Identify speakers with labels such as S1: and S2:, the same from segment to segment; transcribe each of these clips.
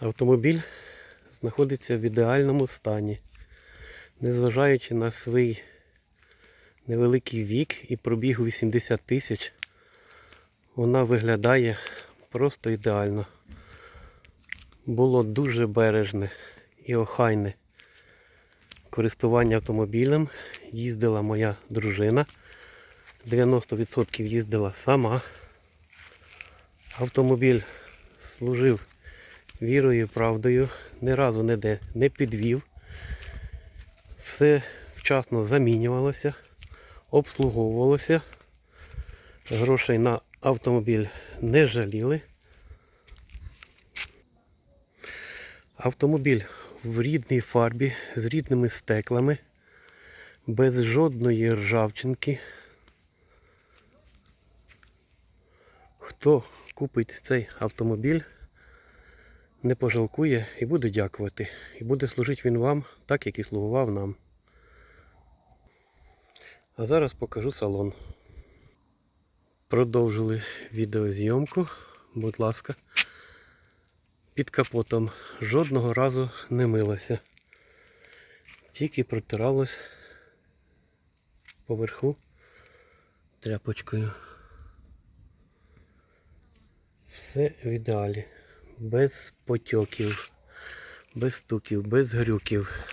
S1: Автомобіль знаходиться в ідеальному стані, незважаючи на свій невеликий вік і пробіг 80 тисяч, вона виглядає просто ідеально. Було дуже бережне і охайне користування автомобілем. Їздила моя дружина. 90% їздила сама. Автомобіль служив вірою правдою, ні разу ніде не підвів. Все вчасно замінювалося, обслуговувалося. Грошей на автомобіль не жаліли. Автомобіль в рідній фарбі з рідними стеклами, без жодної ржавчинки. Хто купить цей автомобіль, не пожалкує і буде дякувати. І буде служити він вам так, як і слугував нам. А зараз покажу салон. Продовжили відеозйомку. Будь ласка. Під капотом жодного разу не милося. Тільки протиралось поверху тряпочкою. Все в ідеалі. Без потьоків, без стуків, без грюків.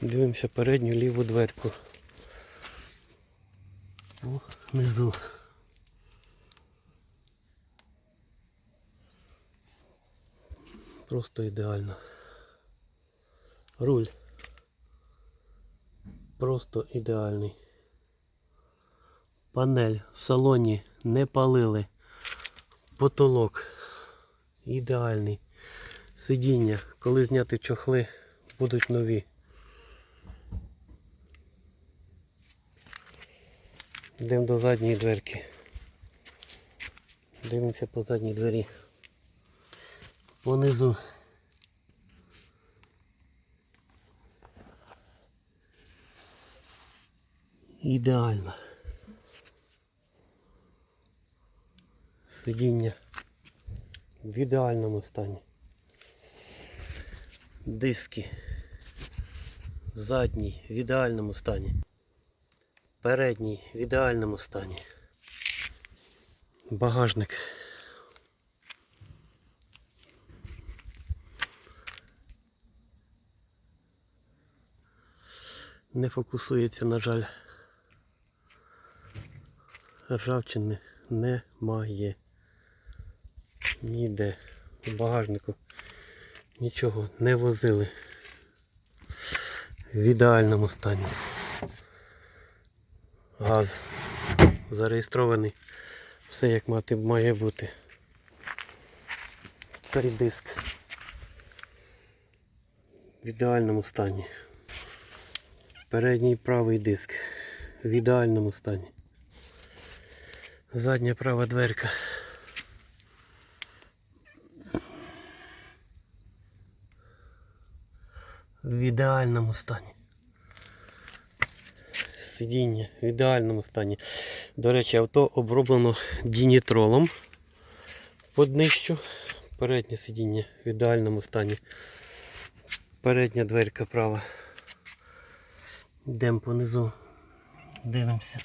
S1: Дивимося передню ліву дверку. О, внизу. Просто ідеально. Руль. Просто ідеальний. Панель в салоні не палили. Потолок ідеальний. Сидіння, коли зняти чохли, будуть нові. Йдемо до задньої дверки. Дивимося по задній двері. Понизу. Ідеально. Сидіння в ідеальному стані. Диски. Задній в ідеальному стані. Передній в ідеальному стані. Багажник. Не фокусується, на жаль. Ржавчини немає. Ніде. В багажнику нічого не возили. В ідеальному стані. Газ зареєстрований. Все як мати має бути. Цей диск в ідеальному стані. Передній правий диск в ідеальному стані. Задня права дверка. В ідеальному стані. Сидіння в ідеальному стані. До речі, авто оброблено дінітролом по днищу. Переднє сидіння в ідеальному стані. Передня дверка права. Йдемо понизу. Дивимося.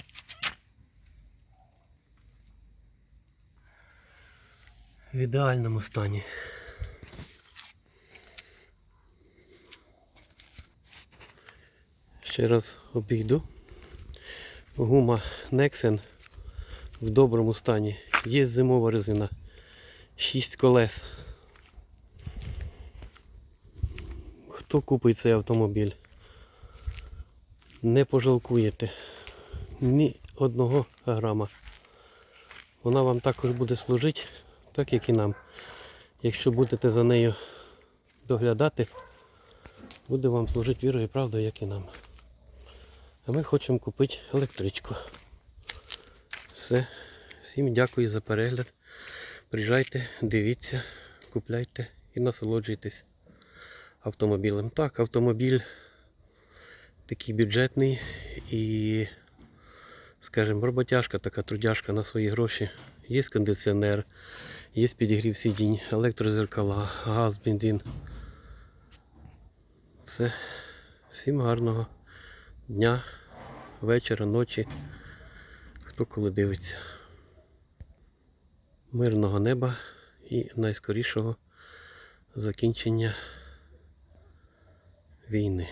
S1: В ідеальному стані. Ще раз обійду. Гума Nexen в доброму стані. Є зимова резина. 6 колес. Хто купить цей автомобіль? Не пожалкуєте ні одного грама. Вона вам також буде служити, так як і нам. Якщо будете за нею доглядати, буде вам служити вірою і правдою, як і нам. А ми хочемо купити електричку. Все. Всім дякую за перегляд. Приїжджайте, дивіться, купляйте і насолоджуйтесь автомобілем. Так, автомобіль такий бюджетний і скажімо, роботяжка, така трудяжка на свої гроші. Є кондиціонер, є підігрів сидінь, електрозеркала, газ, бензин. Все. Всім гарного дня, вечора, ночі. Хто коли дивиться. Мирного неба і найскорішого закінчення війни.